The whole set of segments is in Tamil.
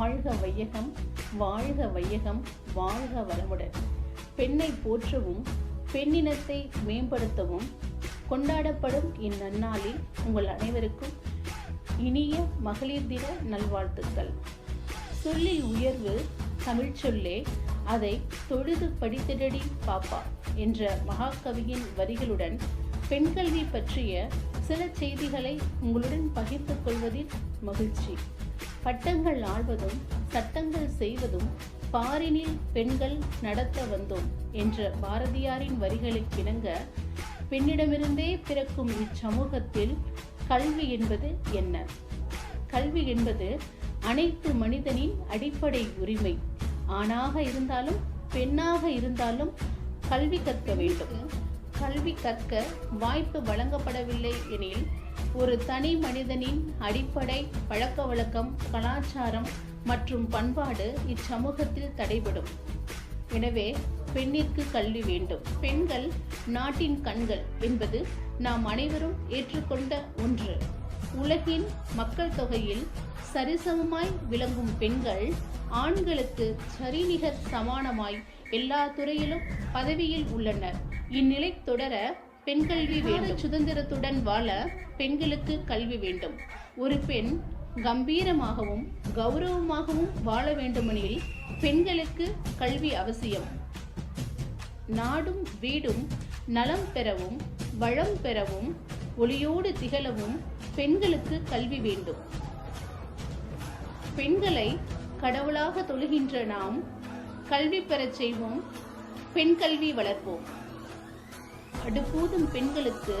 வாழ்க வையகம் வாழ்க வையகம் வாழ்க வளமுடன். பெண்ணை போற்றவும் பெண்ணினத்தை மேம்படுத்தவும் கொண்டாடப்படும் இந்நன்னாளில் உங்கள் அனைவருக்கும் இனிய மகளிர் தின நல்வாழ்த்துக்கள். சொல்லில் உயர்வு தமிழ் சொல்லே அதை தொழுது படித்திடடி பாப்பா என்ற மகாகவியின் வரிகளுடன் பெண் கல்வி பற்றிய சில செய்திகளை உங்களுடன் பகிர்ந்து கொள்வதில் மகிழ்ச்சி. பட்டங்கள் ஆழ்வதும் சட்டங்கள் செய்வதும் பாரினில் பெண்கள் நடத்த வந்தோம் என்ற பாரதியாரின் வரிகளுக்கிணங்க பெண்ணிடமிருந்தே பிறக்கும் இச்சமூகத்தில் கல்வி என்பது என்ன? கல்வி என்பது அனைத்து மனிதனின் அடிப்படை உரிமை. ஆணாக இருந்தாலும் பெண்ணாக இருந்தாலும் கல்வி கற்க வேண்டும். கல்வி கற்க வாய்ப்பு வழங்கப்படவில்லை எனில் ஒரு தனி மனிதனின் அடிப்படை பழக்க வழக்கம் கலாச்சாரம் மற்றும் பண்பாடு இச்சமூகத்தில் தடைபடும். எனவே பெண்ணிற்கு கல்வி வேண்டும். பெண்கள் நாட்டின் கண்கள் என்பது நாம் அனைவரும் ஏற்றுக்கொண்ட ஒன்று. உலகின் மக்கள் தொகையில் சரிசமமாய் விளங்கும் பெண்கள் ஆண்களுக்கு சரிநிகர் சமானமாய் எல்லா துறையிலும் பதவியில் உள்ளனர். இந்நிலை தொடர பெண் கல்வி வேண்டும். சுதந்திரத்துடன் வாழ பெண்களுக்கு கல்வி வேண்டும். ஒரு பெண் கம்பீரமாகவும் கௌரவமாகவும் வாழ வேண்டுமெனில் பெண்களுக்கு கல்வி அவசியம். நாடும் வீடும் நலம் பெறவும் வளம் பெறவும் ஒளியோடு திகழவும் பெண்களுக்கு கல்வி வேண்டும். பெண்களை கடவுளாக தொழுகின்ற நாம் கல்வி பெறச் செய்வோம் பெண் கல்வி வளர்ப்போம். அடுப்பூதும் பெண்களுக்கு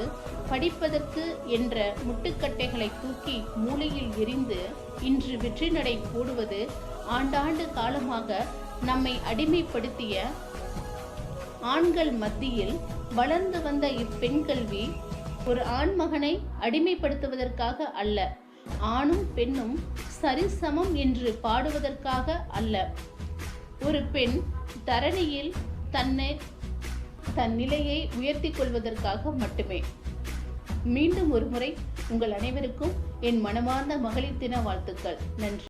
படிப்பதற்கு என்ற முட்டுக்கட்டைகளை தூக்கி மூலையில் எரிந்து இன்று வெற்றி நடை போடுவது ஆண்டாண்டு காலமாக நம்மை அடிமைப்படுத்திய ஆண்கள் மத்தியில் வளர்ந்து வந்த இப்பெண் கல்வி ஒரு ஆண்மகனை அடிமைப்படுத்துவதற்காக அல்ல ஆணும் பெண்ணும் சரிசமம் என்று பாடுவதற்காக அல்ல. ஒரு பெண் தரணியில் தன்னை தன் நிலையை உயர்த்தி கொள்வதற்காக மட்டுமே. மீண்டும் ஒருமுறை உங்கள் அனைவருக்கும் என் மனமார்ந்த மகளிர் தின வாழ்த்துக்கள். நன்றி.